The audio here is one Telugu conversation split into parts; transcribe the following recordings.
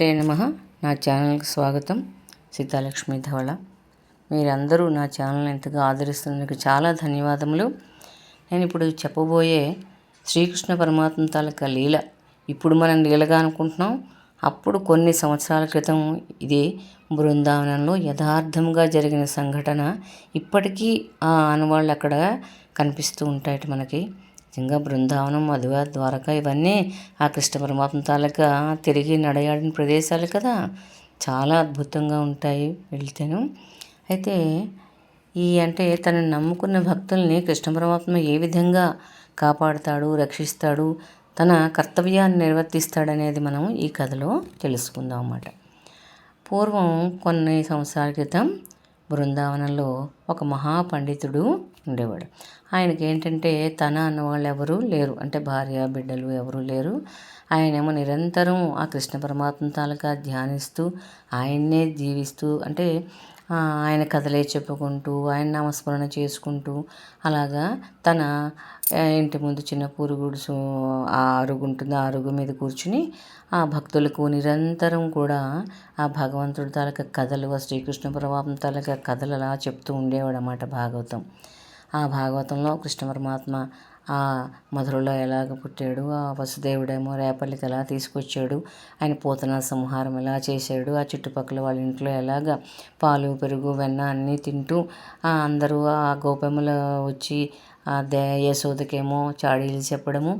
శ్రీ నమ. నా ఛానల్కి స్వాగతం. సీతాలక్ష్మి ధవళ. మీరందరూ నా ఛానల్ ఎంతగా ఆదరిస్తున్నందుకు చాలా ధన్యవాదములు. నేను ఇప్పుడు చెప్పబోయే శ్రీకృష్ణ పరమాత్మ తాలూకా లీల. ఇప్పుడు మనం లీలగా అనుకుంటున్నాం. అప్పుడు కొన్ని సంవత్సరాల క్రితం ఇది బృందావనంలో యథార్థంగా జరిగిన సంఘటన ఇప్పటికీ ఆ ఆనవాళ్ళు అక్కడ కనిపిస్తూ ఉంటాయట మనకి. నిజంగా బృందావనం మధువ ద్వారక ఇవన్నీ ఆ కృష్ణ పరమాత్మ తాలూకా తిరిగి నడయాడిన ప్రదేశాలు కదా. చాలా అద్భుతంగా ఉంటాయి వెళ్తేను. అయితే ఈ అంటే తనని నమ్ముకున్న భక్తుల్ని కృష్ణ పరమాత్మ ఏ విధంగా కాపాడుతాడు రక్షిస్తాడు తన కర్తవ్యాన్ని నిర్వర్తిస్తాడనేది మనం ఈ కథలో తెలుసుకుందాం అన్నమాట. పూర్వం కొన్ని సంవత్సరాల క్రితం బృందావనంలో ఒక మహాపండితుడు ఉండేవాడు. ఆయనకి ఏంటంటే తన అన్నవాళ్ళు ఎవరూ లేరు. అంటే భార్య బిడ్డలు ఎవరూ లేరు. ఆయనేమో నిరంతరం ఆ కృష్ణ పరమాత్మ తాలూకా ధ్యానిస్తూ ఆయన్నే జీవిస్తూ అంటే ఆయన కథలే చెప్పుకుంటూ ఆయన నామస్మరణ చేసుకుంటూ అలాగా తన ఇంటి ముందు చిన్న పూరుగుడుసు ఆ అరుగు ఉంటుంది. ఆ అరుగు మీద కూర్చుని ఆ భక్తులకు నిరంతరం కూడా ఆ భగవంతుడి తాలూకా కథలు శ్రీకృష్ణ పరమాత్మ తాలూకా కథలు అలా చెప్తూ ఉండేవాడు అన్నమాట భాగవతం. ఆ భాగవతంలో కృష్ణ పరమాత్మ ఆ మధురలో ఎలాగ పుట్టాడు ఆ వసుదేవుడేమో రేపల్లికి ఎలా తీసుకొచ్చాడు ఆయన పూతన సంహారం ఎలా చేశాడు ఆ చుట్టుపక్కల వాళ్ళ ఇంట్లో ఎలాగ పాలు పెరుగు వెన్న అన్నీ తింటూ అందరూ ఆ గోపెమ్మలు వచ్చి ఆ దే యశోదకేమో చాడీలు చెప్పడము.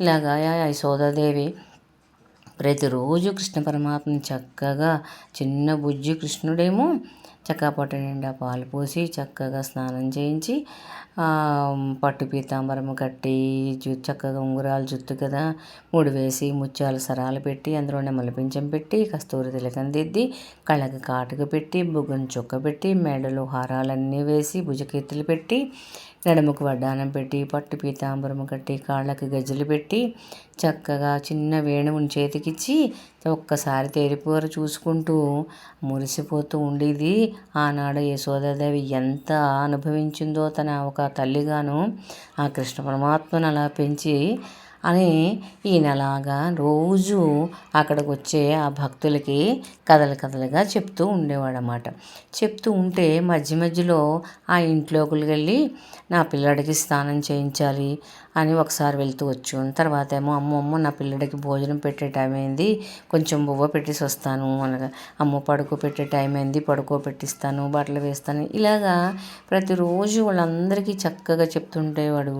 ఇలాగా యశోదాదేవి ప్రతిరోజు కృష్ణ పరమాత్మని చక్కగా చిన్న బుజ్జి కృష్ణుడేమో చక్కగా పొట్ట నిండా పాలు పోసి చక్కగా స్నానం చేయించి పట్టు పీతాంబరం కట్టి జు చక్కగా ఉంగరాలు జుత్తు కదా ముడి వేసి ముత్యాలు సరాలు పెట్టి అందులో నెమలి పింఛం పెట్టి కస్తూరి తిలకం దిద్ది కళ్ళకి కాటుక పెట్టి బుగ్గను చుక్క పెట్టి మెడలు హారాలన్నీ వేసి భుజకీర్తులు పెట్టి నడుముకు వడ్డానం పెట్టి పట్టు పీతాంబరము కట్టి కాళ్ళకి గజ్జలు పెట్టి చక్కగా చిన్న వేణువుని చేతికిచ్చి ఒక్కసారి తేరిపోరు చూసుకుంటూ మురిసిపోతూ ఉండేది. ఆనాడు యశోదాదేవి ఎంత అనుభవించిందో తన ఒక తల్లిగాను ఆ కృష్ణ పరమాత్మను అలా పెంచి అని ఈయనలాగా రోజు అక్కడికి వచ్చే ఆ భక్తులకి కథలు కథలుగా చెప్తూ ఉండేవాడనమాట చెప్తూ ఉంటే మధ్య మధ్యలో ఆ ఇంట్లోకి వెళ్ళి నా పిల్లడికి స్నానం చేయించాలి అని ఒకసారి వెళ్తూ వచ్చు తర్వాత ఏమో అమ్మ అమ్మ నా పిల్లడికి భోజనం పెట్టే టైం అయింది. కొంచెం బువ్వ పెట్టేసి వస్తాను అనగా అమ్మ పడుకో పెట్టే టైం అయింది పడుకో పెట్టిస్తాను బట్టలు వేస్తాను. ఇలాగా ప్రతిరోజు వాళ్ళందరికీ చక్కగా చెప్తుంటేవాడు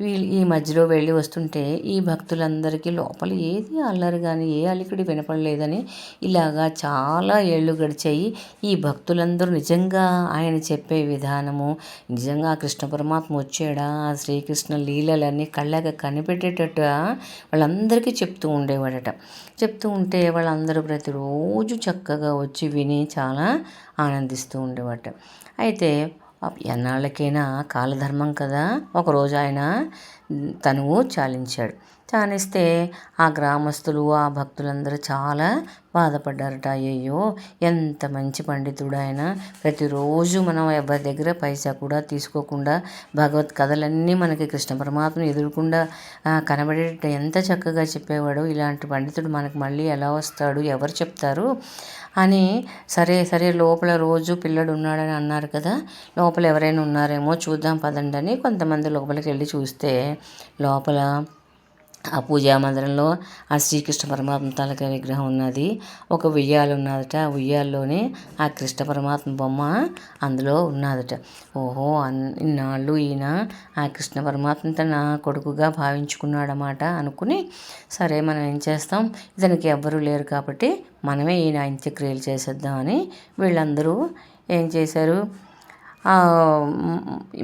వీళ్ళు ఈ మధ్యలో వెళ్ళి వస్తుంటే ఈ భక్తులందరికీ లోపల ఏది అల్లరి కానీ ఏ అలికిడి వినపడలేదని ఇలాగా చాలా ఏళ్ళు గడిచాయి. ఈ భక్తులందరూ నిజంగా ఆయన చెప్పే విధానము నిజంగా కృష్ణ పరమాత్మ వచ్చాడా? ఆ శ్రీకృష్ణ గారిని కళ్ళగా కనిపెట్టేటట్టు వాళ్ళందరికీ చెప్తూ ఉండేవాడట. చెప్తూ ఉంటే వాళ్ళందరూ ప్రతిరోజు చక్కగా వచ్చి విని చాలా ఆనందిస్తూ ఉండేవాట. అయితే ఎన్నాళ్ళకైనా కాలధర్మం కదా ఒకరోజు ఆయన తనువు చాలించాడు. చానిస్తే ఆ గ్రామస్తులు ఆ భక్తులందరూ చాలా బాధపడ్డారట. అయ్యయ్యో ఎంత మంచి పండితుడు ఆయన ప్రతిరోజు మనం ఎవరి దగ్గర పైసా కూడా తీసుకోకుండా భగవత్ కథలన్నీ మనకి కృష్ణ పరమాత్మను ఎదురుకుండా కనబడేట ఎంత చక్కగా చెప్పేవాడు. ఇలాంటి పండితుడు మనకు మళ్ళీ ఎలా వస్తాడు ఎవరు చెప్తారు అని సరే సరే లోపల రోజు పిల్లడు ఉన్నాడని అన్నారు కదా. లోపల ఎవరైనా ఉన్నారేమో చూద్దాం పదండి అని కొంతమంది లోపలికి వెళ్ళి చూస్తే లోపల ఆ పూజా మందిరంలో ఆ శ్రీకృష్ణ పరమాత్మ తాలూకా విగ్రహం ఉన్నది. ఒక ఉయ్యాలు ఉన్నదట. ఆ ఉయ్యాల్లోనే ఆ కృష్ణ పరమాత్మ బొమ్మ అందులో ఉన్నదట. ఓహో ఇన్నాళ్ళు ఈయన ఆ కృష్ణ పరమాత్మ తన కొడుకుగా భావించుకున్నాడన్నమాట అనుకుని సరే మనం ఏం చేస్తాం? ఇతనికి ఎవ్వరూ లేరు కాబట్టి మనమే ఈయన అంత్యక్రియలు చేసేద్దామని వీళ్ళందరూ ఏం చేశారు?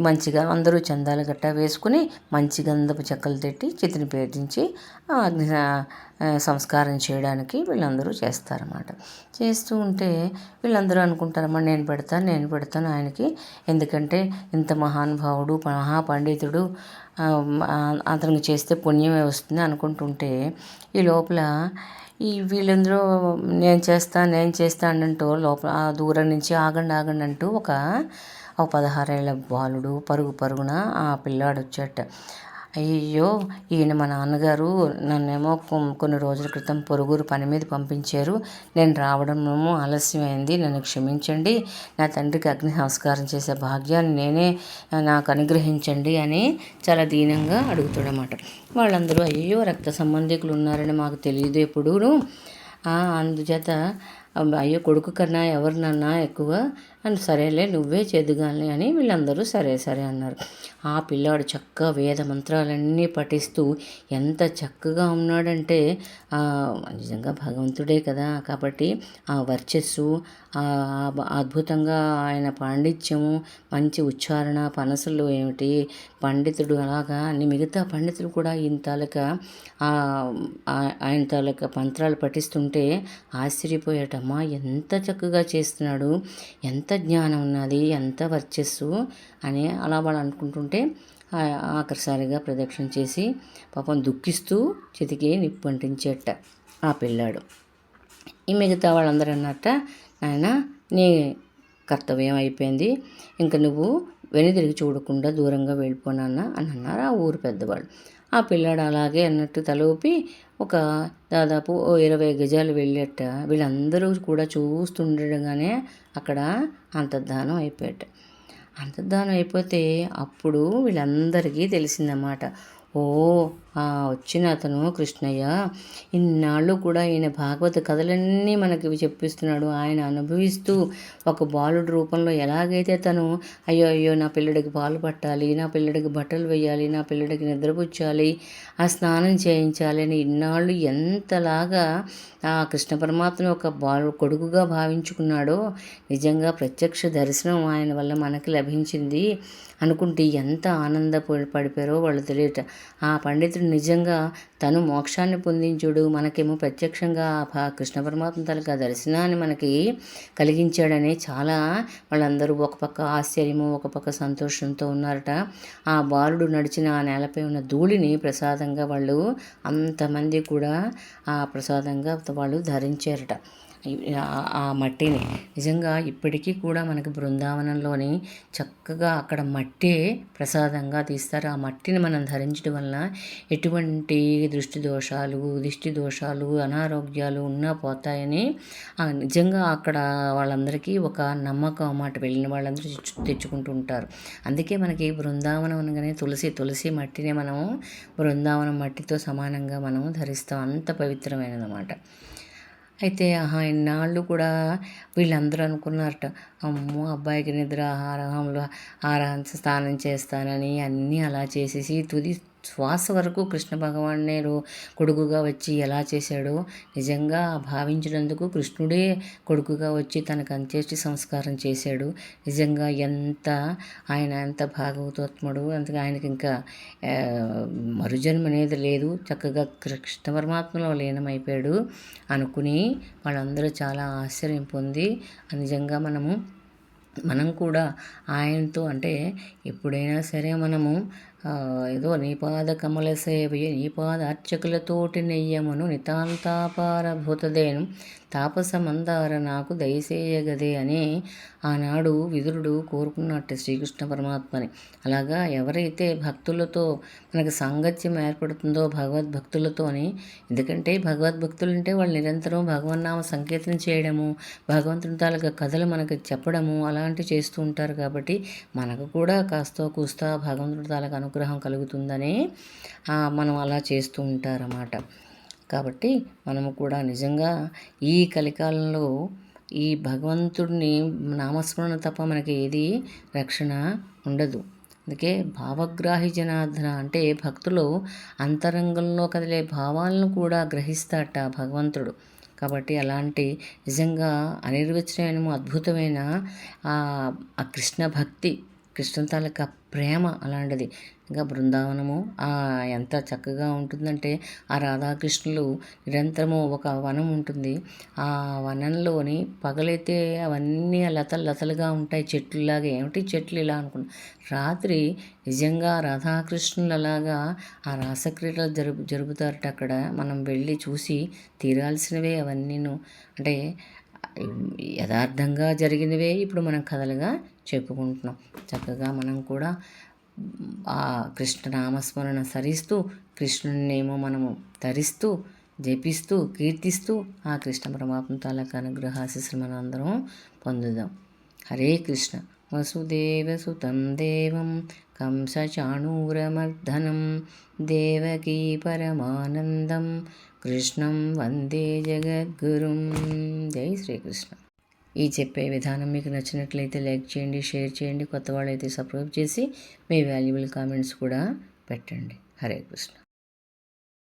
మంచిగా అందరూ చందాలు గట్టా వేసుకుని మంచి గంధపు చెక్కలు తెట్టి చితిని పేర్చించి అగ్ని సంస్కారం చేయడానికి వీళ్ళందరూ చేస్తారన్నమాట. చేస్తూ ఉంటే వీళ్ళందరూ అనుకుంటారమ్మా నేను పెడతాను నేను పెడతాను ఆయనకి. ఎందుకంటే ఇంత మహానుభావుడు మహాపండితుడు అతనికి చేస్తే పుణ్యమే వస్తుంది అనుకుంటుంటే ఈ లోపల ఈ వీళ్ళందరూ నేను చేస్తాను నేను చేస్తాను అంటూ లోపల దూరం నుంచి ఆగండి ఆగండి అంటూ ఒక ఒక పదహారేళ్ళ బాలుడు పరుగు పరుగున ఆ పిల్లాడు వచ్చాట. అయ్యయ్యో ఈయన మా నాన్నగారు నన్నేమో కొన్ని రోజుల క్రితం పొరుగురు పని మీద పంపించారు. నేను రావడమేమో ఆలస్యమైంది. నన్ను క్షమించండి. నా తండ్రికి అగ్ని సంస్కారం చేసే భాగ్యాన్ని నేనే నాకు అనుగ్రహించండి అని చాలా దీనంగా అడుగుతాడనమాట వాళ్ళందరూ అయ్యో రక్త సంబంధికులు ఉన్నారని మాకు తెలియదు ఎప్పుడూ అందుచేత అయ్యో కొడుకు కన్నా ఎవరు నాన్న ఎక్కువ? అని సరేలే నువ్వే చేదుగానే అని వీళ్ళందరూ సరే సరే అన్నారు. ఆ పిల్లాడు చక్కగా వేద మంత్రాలన్నీ పఠిస్తూ ఎంత చక్కగా ఉన్నాడంటే నిజంగా భగవంతుడే కదా కాబట్టి ఆ వర్చస్సు అద్భుతంగా ఆయన పాండిత్యము మంచి ఉచ్చారణ పనసులు ఏమిటి పండితుడు అలాగా అన్ని మిగతా పండితులు కూడా ఈయన తాలూకా ఆయన తాలూకా మంత్రాలు పఠిస్తుంటే శర్మ ఎంత చక్కగా చేస్తున్నాడు ఎంత జ్ఞానం ఉన్నది ఎంత వర్చస్సు అని అలా వాళ్ళు అనుకుంటుంటే ఆఖరిసారిగా ప్రదక్షిణ చేసి పాపం దుఃఖిస్తూ చితికి నిప్పు అంటించేట ఆ పిల్లాడు. ఈ మిగతా వాళ్ళందరూ అన్నట్ట నాయన నీ కర్తవ్యం అయిపోయింది. ఇంకా నువ్వు వెనుదిరిగి చూడకుండా దూరంగా వెళ్ళిపోనన్న అని అన్నారు ఆ ఊరు పెద్దవాళ్ళు. ఆ పిల్లాడు అలాగే అన్నట్టు తలూపి ఒక దాదాపు ఓ ఇరవై గజాలు వెళ్ళేట. వీళ్ళందరూ కూడా చూస్తుండగానే అక్కడ అంతర్ధానం అయిపోయాట. అంతర్ధానం అయిపోతే అప్పుడు వీళ్ళందరికీ తెలిసిందన్నమాట. ఓ ఆ వచ్చిన అతను కృష్ణయ్య. ఇన్నాళ్ళు కూడా ఈయన భాగవత కథలన్నీ మనకి చెప్పిస్తున్నాడు. ఆయన అనుభవిస్తూ ఒక బాలుడి రూపంలో ఎలాగైతే తను అయ్యో అయ్యో నా పిల్లడికి పాలు పట్టాలి నా పిల్లడికి బట్టలు వేయాలి నా పిల్లడికి నిద్రపుచ్చాలి ఆ స్నానం చేయించాలి అని ఇన్నాళ్ళు ఎంతలాగా ఆ కృష్ణ పరమాత్మ ఒక బాలు కొడుకుగా భావించుకున్నాడో నిజంగా ప్రత్యక్ష దర్శనం ఆయన వల్ల మనకి లభించింది అనుకుంటే ఎంత ఆనంద పడిపోయారో వాళ్ళు తెలియట. ఆ పండితుడు నిజంగా తను మోక్షాన్ని పొందించుడు. మనకేమో ప్రత్యక్షంగా ఆ కృష్ణ పరమాత్మ తలక దర్శనాన్ని మనకి కలిగించాడని చాలా వాళ్ళందరూ ఒక పక్క ఆశ్చర్యము ఒక పక్క సంతోషంతో ఉన్నారట. ఆ బాలుడు నడిచిన ఆ నేలపై ఉన్న ధూళిని ప్రసాదంగా వాళ్ళు అంతమంది కూడా ఆ ప్రసాదంగా వాళ్ళు ధరించారట. ఆ- మట్టిని. నిజంగా ఇప్పటికీ కూడా మనకి బృందావనంలోని చక్కగా అక్కడ మట్టే ప్రసాదంగా తీస్తారు. ఆ మట్టిని మనం ధరించడం వలన ఎటువంటి దృష్టి దోషాలు దిష్టి దోషాలు అనారోగ్యాలు ఉన్నా పోతాయని నిజంగా అక్కడ వాళ్ళందరికీ ఒక నమ్మకం అన్నమాట. వెళ్ళిన వాళ్ళందరూ తెచ్చు- తెచ్చుకుంటూ ఉంటారు. అందుకే మనకి బృందావనం అనగానే తులసి తులసి మట్టినే మనము బృందావనం మట్టితో సమానంగా మనము ధరిస్తాం. అంత పవిత్రమైనదన్నమాట. అయితే ఆహా ఇన్నాళ్ళు కూడా వీళ్ళందరూ అనుకున్నారట అమ్మో అబ్బాయికి నిద్ర ఆహారంలో ఆహారం స్నానం చేస్తానని అన్నీ అలా చేసేసి తుది శ్వాస వరకు కృష్ణ భగవాన్ రో కొడుకుగా వచ్చి ఎలా చేశాడో నిజంగా భావించినందుకు కృష్ణుడే కొడుకుగా వచ్చి తనకు అంత్యేష్టి సంస్కారం చేశాడు. నిజంగా ఎంత ఆయన ఎంత భాగవతోత్ముడు అందుకే ఆయనకి ఇంకా మరుజన్మ అనేది లేదు. చక్కగా కృష్ణ పరమాత్మలో లీనమైపోయాడు అనుకుని వాళ్ళందరూ చాలా ఆశ్చర్యం పొంది నిజంగా మనము మనం కూడా ఆయనతో అంటే ఎప్పుడైనా సరే మనము ఏదో నీపాద కమల సేవయ నీపాద అర్చకులతోటి నెయ్యమును నితాంతాపారభూతదేను. తాపస మందార నాకు దయసేయగదే అని ఆనాడు విదురుడు కోరుకున్నట్టు శ్రీకృష్ణ పరమాత్మని. అలాగా ఎవరైతే భక్తులతో మనకు సాంగత్యం ఏర్పడుతుందో భగవద్భక్తులతోని ఎందుకంటే భగవద్భక్తులు అంటే వాళ్ళు నిరంతరం భగవన్నామ సంకీర్తన చేయడము భగవంతుని తాలూకా కథలు మనకు చెప్పడము అలాంటివి చేస్తూ ఉంటారు కాబట్టి మనకు కూడా కాస్త కూస్తా భగవంతుడి తాలూకా అనుగ్రహం కలుగుతుందని మనం అలా చేస్తూ ఉంటారన్నమాట. కాబట్టి మనము కూడా నిజంగా ఈ కలికాలంలో ఈ భగవంతుడిని నామస్మరణ తప్ప మనకి ఏది రక్షణ ఉండదు. అందుకే భావగ్రాహి జనార్దన అంటే భక్తులు అంతరంగంలో కదిలే భావాలను కూడా గ్రహిస్తాట భగవంతుడు. కాబట్టి అలాంటి నిజంగా అనిర్వచనమైన అద్భుతమైన ఆ ఆ కృష్ణ భక్తి కృష్ణ తాలూకా ప్రేమ అలాంటిది. ఇంకా బృందావనము ఎంత చక్కగా ఉంటుందంటే ఆ రాధాకృష్ణులు నిరంతరము ఒక వనం ఉంటుంది. ఆ వనంలోని పగలైతే అవన్నీ లతలు లతలుగా ఉంటాయి. చెట్లులాగా ఏమిటి చెట్లు ఇలా అనుకున్నా. రాత్రి నిజంగా రాధాకృష్ణులలాగా ఆ రాసక్రీడలు జరుపు జరుపుతారట అక్కడ. మనం వెళ్ళి చూసి తీరాల్సినవే అవన్నీను. అంటే యథార్థంగా జరిగినవే ఇప్పుడు మనం కథలుగా చెప్పుకుంటున్నాం. చక్కగా మనం కూడా ఆ కృష్ణనామస్మరణ సరిస్తూ కృష్ణునేమో మనము ధరిస్తూ జపిస్తూ కీర్తిస్తూ ఆ కృష్ణ పరమాత్మ తాలూకా అనుగ్రహాశిస్సులు మనం అందరం పొందుదాం. హరే కృష్ణ. వసుదేవసుతం దేవం. కంసచాణూరమర్దనం దేవకీ పరమానందం. కృష్ణం వందే జగద్గురుం. జై శ్రీకృష్ణ. ఈ చెప్పే విధానం మీకు నచ్చినట్లయితే లైక్ చేయండి షేర్ చేయండి కొత్త వాళ్ళైతే సబ్స్క్రైబ్ చేసి మీ వాల్యుబుల్ కామెంట్స్ కూడా పెట్టండి. హరే కృష్ణ.